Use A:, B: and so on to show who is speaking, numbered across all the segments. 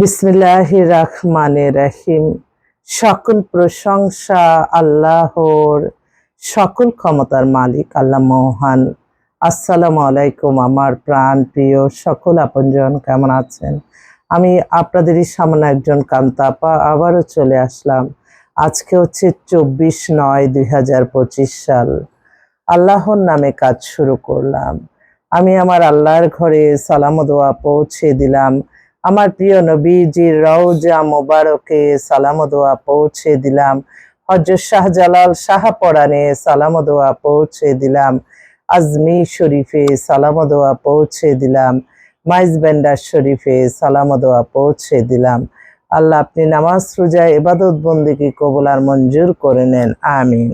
A: বিসমিল্লাহ রহিম। সকল প্রশংসা আল্লাহর, সকল ক্ষমতার মালিক, আল্লাহ মহান। আসসালামু আলাইকুম আমার প্রাণ প্রিয় সকল আপনজন, কেমন আছেন? আমি আপনাদেরই সামনে একজন কান্তাপা, আবারও চলে আসলাম। আজকে হচ্ছে চব্বিশ নয় দুই সাল। আল্লাহর নামে কাজ শুরু করলাম। আমি আমার আল্লাহর ঘরে সালাম দোয়া পৌঁছে দিলাম। আমার প্রিয় নবীজির রওজা মোবারকে সালাম দোয়া পৌঁছে দিলাম। হজরত শাহজালাল শাহপরানে সালাম দোয়া পৌঁছে দিলাম। আজমি শরীফে সালাম দোয়া পৌঁছে দিলাম। মাইজ বেন্ডার শরীফে সালাম দোয়া পৌঁছে দিলাম। আল্লাহ আপনি নামাজ, রোজা এবাদত বন্দিকে কবলার মঞ্জুর করে নেন। আমিন।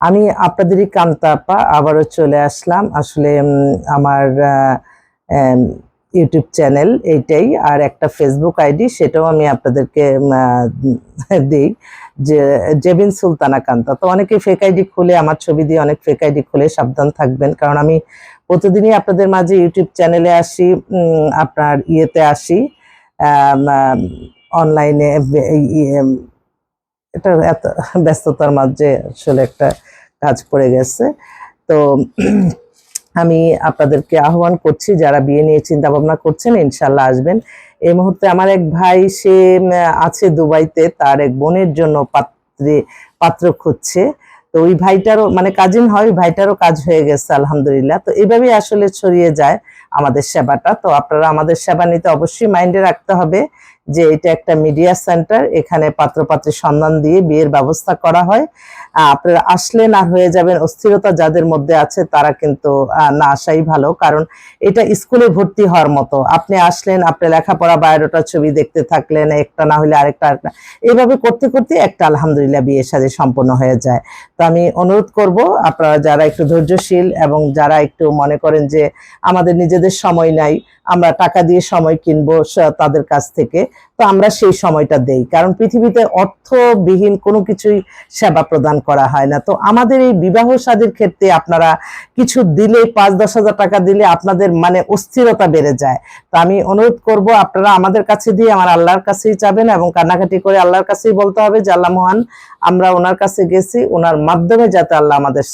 A: আমি আপনাদেরই কান্তাপা আবারও চলে আসলাম। আসলে আমার ইউটিউব চ্যানেল এইটাই, আর একটা ফেসবুক আইডি সেটাও আমি আপনাদেরকে দিই, যে জেবিন সুলতানা কান্তা। তো অনেকে ফেক আইডি খুলে, আমার ছবি দিয়ে অনেক ফেক আইডি খুলে সাবধান থাকবেন, কারণ আমি প্রতিদিনই আপনাদের মাঝে ইউটিউব চ্যানেলে আসি আপনার ইয়েতে আসি অনলাইনে এটা এত ব্যস্ততার মাঝে আসলে একটা কাজ পড়ে গেছে। তো আমি আপনাদেরকে আহ্বান করছি, যারা বিয়ে নিয়ে চিন্তা ভাবনা করছেন ইনশাল্লাহ আসবেন। এই মুহূর্তে আমার এক ভাই, সে আছে দুবাইতে, তার এক বোনের জন্য পাত্রে, পাত্র খুঁজছে। তো ওই ভাইটারও মানে কাজিন হয়, ওই ভাইটারও কাজ হয়ে গেছে, আলহামদুলিল্লাহ। তো এইভাবেই আসলে ছড়িয়ে যায় আমাদের সেবাটা। তো আপনারা আমাদের সেবা নিতে অবশ্যই মাইন্ডে রাখতে হবে। যে এটা একটা মিডিয়া সেন্টার এখানে পাত্রপাত্রের সন্ধান দিয়ে বিয়ের ব্যবস্থা করা হয়। আপনারা আসলেন আর হয়ে যাবেন অস্থিরতা যাদের মধ্যে আছে, তারা কিন্তু না আসাই ভালো। কারণ এটা স্কুলে ভর্তি হওয়ার মতো। আপনি আসলেন আপনি লেখাপড়া বায়োডাটা ছবি দেখতে থাকলেন, একটা না হলে আরেকটা আরেকটা। এইভাবে করতে করতে একটা আলহামদুলিল্লাহ বিয়ের সাথে সম্পন্ন হয়ে যায়। তো আমি অনুরোধ করব, আপনারা যারা একটু ধৈর্যশীল এবং যারা একটু মনে করেন যে আমাদের নিজেদের সময় নাই, আমরা টাকা দিয়ে সময় কিনবো তাদের কাছ থেকে। তো আমরা সেই সময়টা দেই। কারণ পৃথিবীতে অর্থবিহীন কোনো কিছুই সেবা প্রদান করা হয় না। তো আমাদের এই বিবাহ সাদীর ক্ষেত্রে আপনারা কিছু দিলে, পাঁচ দশ হাজার টাকা দিলে আপনাদের মানে অস্থিরতা বেড়ে যায়। তো আমি অনুরোধ করব, আপনারা আমাদের কাছে দিয়ে আমার আল্লাহর কাছেই চাবেন এবং কান্নাকাটি করে আল্লাহর কাছেই বলতে হবে যে, আল্লাহ মহান, আমরা ওনার কাছে গেছি, ওনার মাধ্যমে যাতে আল্লাহ আমাদের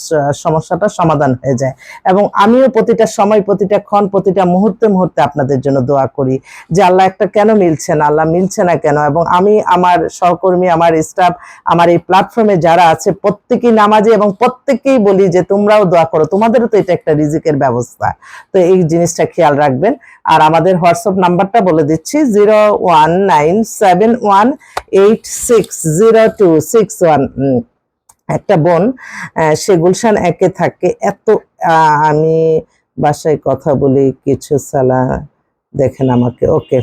A: সমস্যাটা সমাধান হয়ে যায়। এবং আমিও প্রতিটা সময়, প্রতিটা ক্ষণ, প্রতিটা মুহূর্তে মুহূর্তে আপনাদের জন্য দোয়া করি যে, আল্লাহ একটা কেন মিলছে না? আল্লাহ মিলছে না কেন? এবং আমি, আমার সহকর্মী, আমার স্টাফ আমার এই প্ল্যাটফর্মে যারা আছে, প্রত্যেকেই নামাজে এবং প্রত্যেকেই বলি যে তোমরাও দোয়া করো। তোমাদেরও তো এটা একটা রিজিকের ব্যবস্থা। তো এই জিনিসটা খেয়াল রাখবেন। আর আমাদের হোয়াটসঅ্যাপ নাম্বারটা বলে দিচ্ছি, zero one nine seven one eight six zero two six one. একটা বোন সে গুলশান একে থাকে। এত আমি বাসায় কথা বলি, কিছু সালা দেখেন আমাকে। ওকে।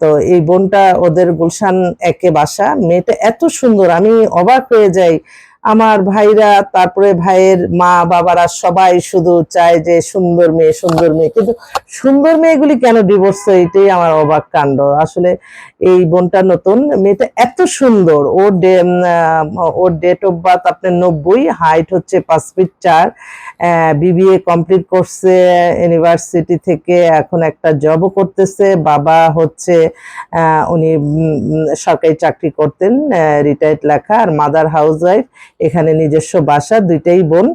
A: তো এই বোনটা ওদের গুলশান একে বাসা। মেয়েটা এত সুন্দর আমি অবাক হয়ে যাই। আমার ভাইরা, তারপরে ভাইয়ের মা, বাবারা সবাই শুধু চায় যে সুন্দর মেয়ে সুন্দর মেয়ে। কিন্তু সুন্দর মেয়েগুলি কেন ডিভোর্স এটাই আমার অবাক কাণ্ড। আসলে এই বোনটা নতুন, মেয়েটা এত সুন্দর। ওর ওর ডেট অফ বার্থ আপনার নব্বই হাইট হচ্ছে পাঁচ ফিট চার বিবিএ কমপ্লিট করছে ইউনিভার্সিটি থেকে এখন একটা জবও করতেছে। বাবা হচ্ছে উনি সরকারি চাকরি করতেন রিটায়ার্ড লেখা, আর মাদার হাউস ওয়াইফ এখানে নিজস্ব বাসা, দুইটাই বোন।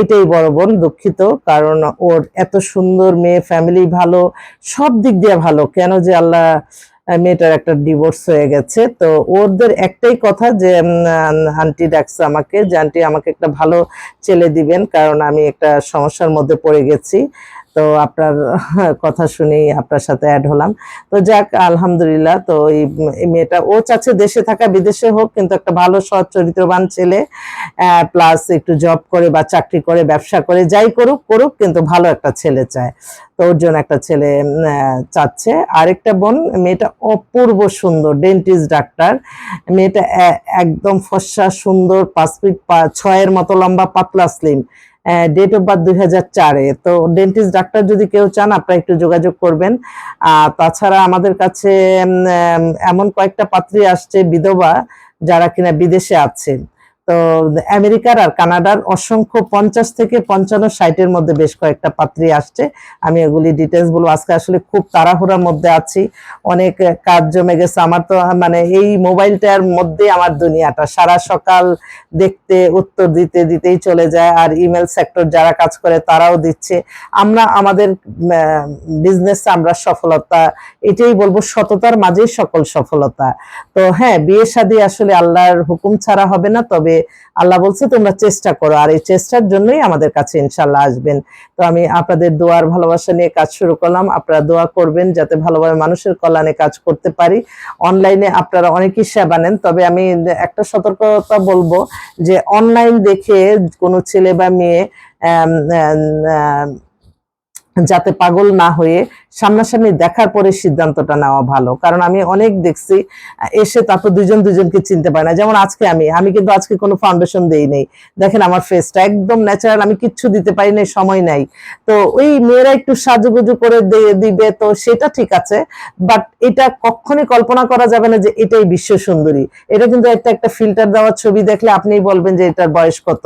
A: এটাই বড় বোন, দুঃখিত, কারণ ওর এত সুন্দর মেয়ে ফ্যামিলি ভালো, সব দিক দিয়ে ভালো। কেন যে আল্লাহ মেয়েটার একটা ডিভোর্স হয়ে গেছে। তো ওদের একটাই কথা যে আন্টি ডাকছে আমাকে যে, আন্টি, আমাকে একটা ভালো ছেলে দিবেন, কারণ আমি একটা সমস্যার মধ্যে পড়ে গেছি। তো আপনার কথা শুনেই আপনার সাথে অ্যাড হলাম। তো যাক, আলহামদুলিল্লাহ, তো এই মেয়েটা, ও চাচ্ছে দেশে থাকা, বিদেশে হোক, কিন্তু একটা ভালো, সৎ, চরিত্রবান ছেলে প্লাস একটু জব করে বা চাকরি করে, ব্যবসা করে, যাই করুক করুক, কিন্তু ভালো একটা ছেলে চায়। তো ওর জন্য একটা ছেলে চাচ্ছে। আরেকটা বোন, মেয়েটা অপূর্ব সুন্দর ডেন্টিস্ট ডাক্তার মেয়েটা একদম ফর্সা, সুন্দর, পাঁচ ফিট ছয়ের মতো লম্বা, পাতলা স্লিম ডেট অফ বার্থ দুই হাজার চারে। তো ডেন্টিস্ট ডাক্তার যদি কেউ চান, আপনারা একটু যোগাযোগ করবেন। তাছাড়া আমাদের কাছে এমন কয়েকটা পাত্রী আসছে, বিধবা, যারা কিনা বিদেশে আছে তো আমেরিকার আর কানাডার অসংখ্য পঞ্চাশ থেকে পঞ্চান্ন সাইটের মধ্যে বেশ কয়েকটা পাত্রী আসছে। আমি এগুলি ডিটেলস বলব। আজকে আসলে খুব তাড়াহুড়ার মধ্যে আছি। অনেক কাজ জমে গেছে। আমার তো মানে এই মোবাইলটার মধ্যে আমার দুনিয়াটা। সারা সকাল দেখতে, উত্তর দিতে, দিতেই চলে যায়। আর ইমেল সেক্টর যারা কাজ করে তারাও দিচ্ছে। আমরা, আমাদের বিজনেস আমরা সফলতা, এটাই বলব, সততার মাঝেই সকল সফলতা। তো হ্যাঁ বিয়ে শাদী আসলে আল্লাহর হুকুম ছাড়া হবে না। তবে আল্লাহ বলছে, তোমরা চেষ্টা করো, আর এই চেষ্টার জন্যই আমাদের কাছে ইনশাল্লাহ আসবেন। তো আমি আপনাদের দোয়ার ভালোবাসা নিয়ে কাজ শুরু করলাম। আপনারা দোয়া করবেন যাতে ভালোভাবে মানুষের কল্যাণে কাজ করতে পারি। অনলাইনে আপনারা অনেকই সেবা নেন, তবে আমি একটা সতর্কতা বলব যে, অনলাইন দেখে কোনো ছেলে বা মেয়ে যাতে পাগল না হয়ে সামনাসামনি দেখার পরে সিদ্ধান্তটা নেওয়া ভালো। কারণ আমি অনেক দেখছি, এসে তারপর দুজন দুজনকে চিনতে পারে না। যেমন আজকে আমি আমি কিন্তু আজকে কোনো ফাউন্ডেশন দেই নেই। দেখেন আমার ফেসটা একদম ন্যাচারাল আমি কিচ্ছু দিতে পারি নাই, সময় নাই। তো ওই মেয়েরা একটু সাজুগুজু করে দিবে, তো সেটা ঠিক আছে। বাট এটা কখনই কল্পনা করা যাবে না যে এটাই বিশ্ব সুন্দরী। এটা কিন্তু একটা একটা ফিল্টার দেওয়া ছবি দেখলে আপনিই বলবেন যে এটার বয়স কত।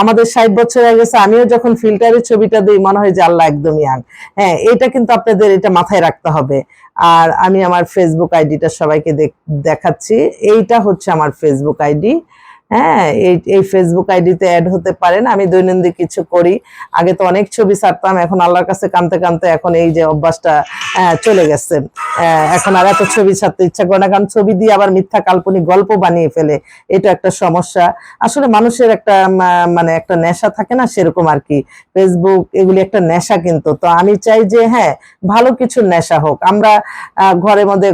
A: আমাদের ষাট বছর গেছে, আমিও যখন ফিল্টারের ছবিটা দিই, মনে হয় যে আল্লাহ একদম ইয়াং হ্যাঁ এটা কিন্তু আপনাদের এটা মাথায় রাখতে হবে। আর আমি আমার ফেসবুক আইডিটা সবাইকে দেখ- দেখাচ্ছি। এইটা হচ্ছে আমার ফেসবুক আইডি হ্যাঁ এই এই ফেসবুক আইডিতে অ্যাড হতে পারেন। আমি দৈনন্দিন কিছু করি। আগে তো অনেক ছবি ছাড়তাম, এখন আল্লাহর কাছে কানতে কানতে এখন এই যে অভ্যাসটা চলে গেছে। এখন আর এত ছবি ছাড়তে ইচ্ছা করে না, কারণ ছবি দিয়ে আবার মিথ্যা কাল্পনিক গল্প বানিয়ে ফেলে। এটা একটা সমস্যা। আসলে মানুষের একটা মানে একটা নেশা থাকে না, সেরকম আর কি। ফেসবুক এগুলি একটা নেশা কিন্তু। তো আমি চাই যে হ্যাঁ ভালো কিছু নেশা হোক। আমরা ঘরের মধ্যে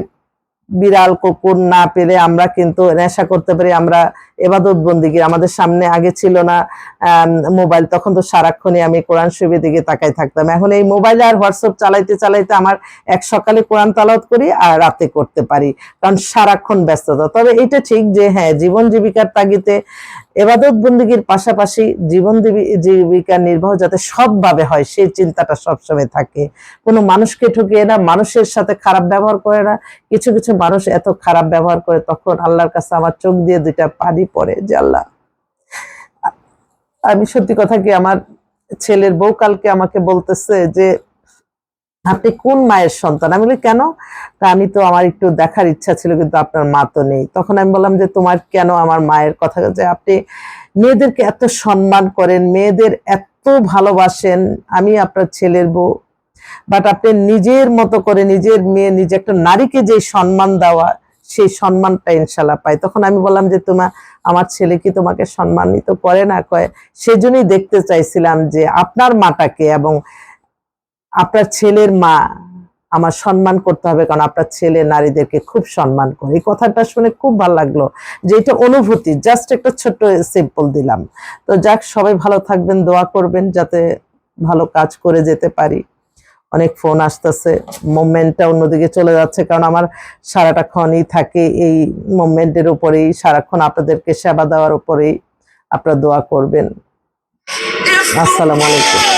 A: বিড়াল, কুকুর না পেলে আমরা কিন্তু নেশা করতে পারি। আমরা এবাদত বন্দিগির আমাদের সামনে আগে ছিল না মোবাইল। তখন তো সারাক্ষণই আমি কোরআন শরীফের দিকে তাকাই থাকতাম। এখন এই মোবাইলে আর হোয়াটসঅ্যাপ চালাইতে চালাইতে আমার এক সকালে কোরআন তালাওয়াত করি আর রাতে করতে পারি, কারণ সারাক্ষণ ব্যস্ততা। তবে এটা ঠিক যে হ্যাঁ জীবন জীবিকার তাগিতে এবাদত বন্দিগির পাশাপাশি জীবন জীবি- জীবিকা নির্বাহ যাতে সবভাবে হয় সেই চিন্তাটা সবসময় থাকে। কোনো মানুষকে ঠকিয়ে না, মানুষের সাথে খারাপ ব্যবহার করে না। কিছু কিছু মানুষ এত খারাপ ব্যবহার করে, তখন আল্লাহর কাছে আমার চোখ দিয়ে দুইটা পানি পড়ে, যে আল্লাহ। আমি সত্যি কথা কি আমার ছেলের বউ কালকে আমাকে বলতেছে যে, আপনি কোন মায়ের সন্তান? আমি বলি, কেন? আমি তো আমার একটু দেখার ইচ্ছা ছিল, কিন্তু আপনার মা তো নেই। তখন আমি বললাম যে, তোমার কেন আমার মায়ের কথা? যে আপনি মেয়েদেরকে এত সম্মান করেন, মেয়েদের এত ভালোবাসেন, আমি আপনার ছেলের বউ। বাট আপনি নিজের মতো করে নিজের মেয়ে, নিজে একটা নারীকে যে সম্মান দেওয়া সেই সম্মানটা ইনশাল্লাহ পাই তখন আমি বললাম যে তোমার আমার ছেলে কি তোমাকে সম্মানিত করে না কয়? সেজন্যই দেখতে চাইছিলাম যে, আপনার মাটাকে এবং আপনার ছেলের মা আমার সম্মান করতে হবে, কারণ আপনার ছেলে নারীদেরকে খুব সম্মান করে। এই কথাটা শুনে খুব ভালো লাগল যে, এটা অনুভূতি, জাস্ট একটা ছোট্ট সিম্পল দিলাম। তো যাক, সবাই ভালো থাকবেন, দোয়া করবেন যাতে ভালো কাজ করে যেতে পারি। অনেক ফোন আসতেছে মুভমেন্টটা অন্যদিকে চলে যাচ্ছে কারণ আমার সারাটাক্ষণই থাকে এই মুভমেন্টের উপরেই সারাক্ষণ আপনাদেরকে সেবা দেওয়ার উপরেই আপনারা দোয়া করবেন। আসসালামু আলাইকুম।